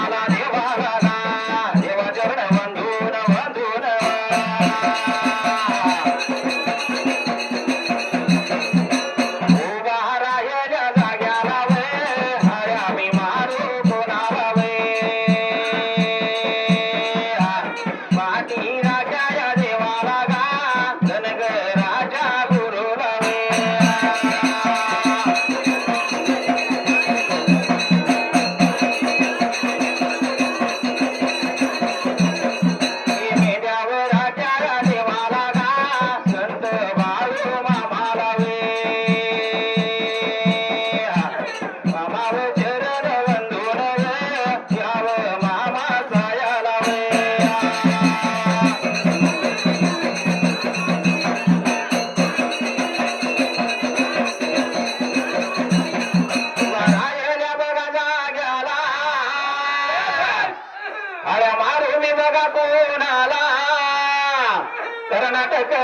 da da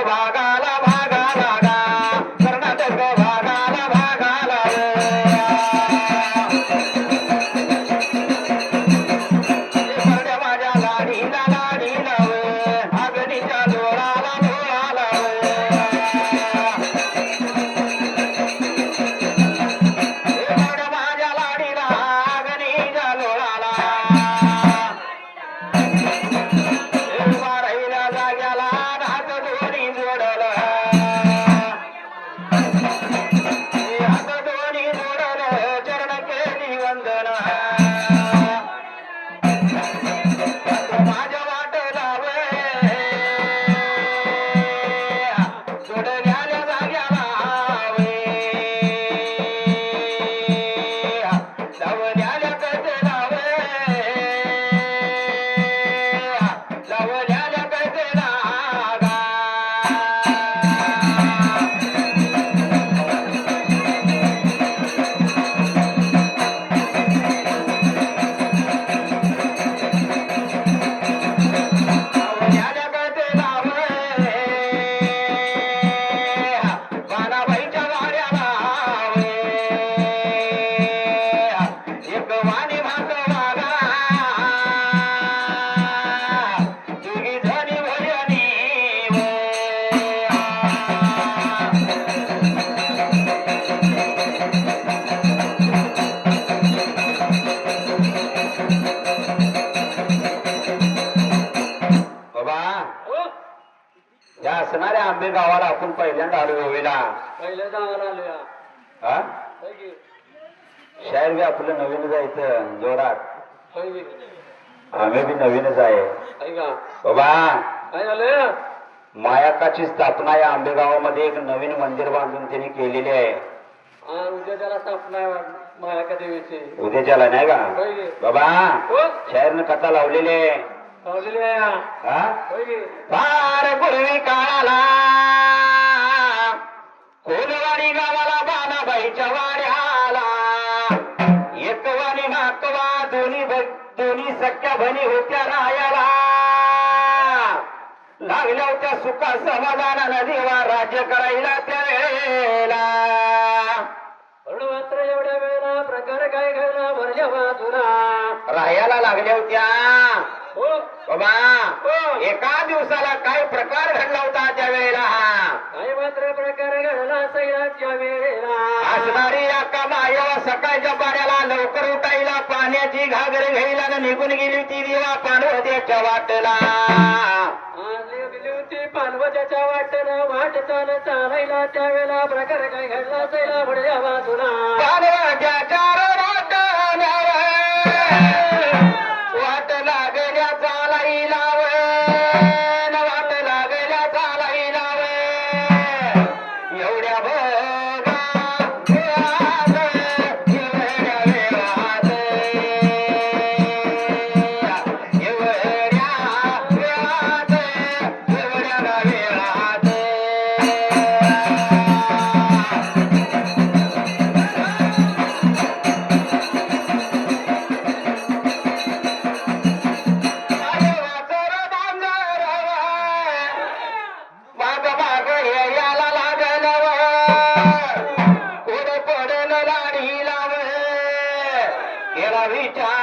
ಭಾಗ असणाऱ्या आंबे गावाला आपण पहिल्यांदा आलो गोवेला पहिल्या जागाला आलो या. हा? होय की? शायर बी आपलं नवीन जायचं जोरात? आम्ही बी नवीनच आहे. बाबा मायाकाची स्थापना या आंबेगावामध्ये एक नवीन मंदिर बांधून त्यांनी केलेली आहे. उद्या त्याला स्थापना मायाका देवीची. उद्याच्याला नाही का? बाबा हो. शायरनं कथा लावलेली आहे. फार पूर्वी काळाला कोलवाडी गावाला बाणाबाईच्या वाड्याला. एकवानी माकवा दोन्ही दोन्ही सख्या बनी होत्या रायाला. लागल्या होत्या सुखा समाधानानं देवा राज्य करायला त्या वेळेला पण मात्र एवढ्या वेळेला प्रकार काय घडला भरल्या बाजूला. राहायला लागल्या होत्या. बाबा हो. एका दिवसाला काय प्रकार घडला होता त्या वेळेला हा काय मात्र प्रकार घडला सैराच्या वेळेला असणारी या कामायवा सकाळच्या पाण्याला लवकर उठायला पाण्याची घागर घ्यायला निघून गेली ती दिवा पाणवत्याच्या वाटला. पानवत्याच्या वाटेला वाट चाल चालायला. त्यावेळेला प्रकार काय घडला सैरा भरल्या बाजूला? चार वाटण्यावर Thank you.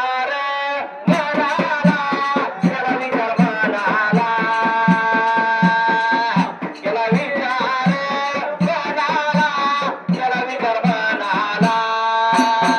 para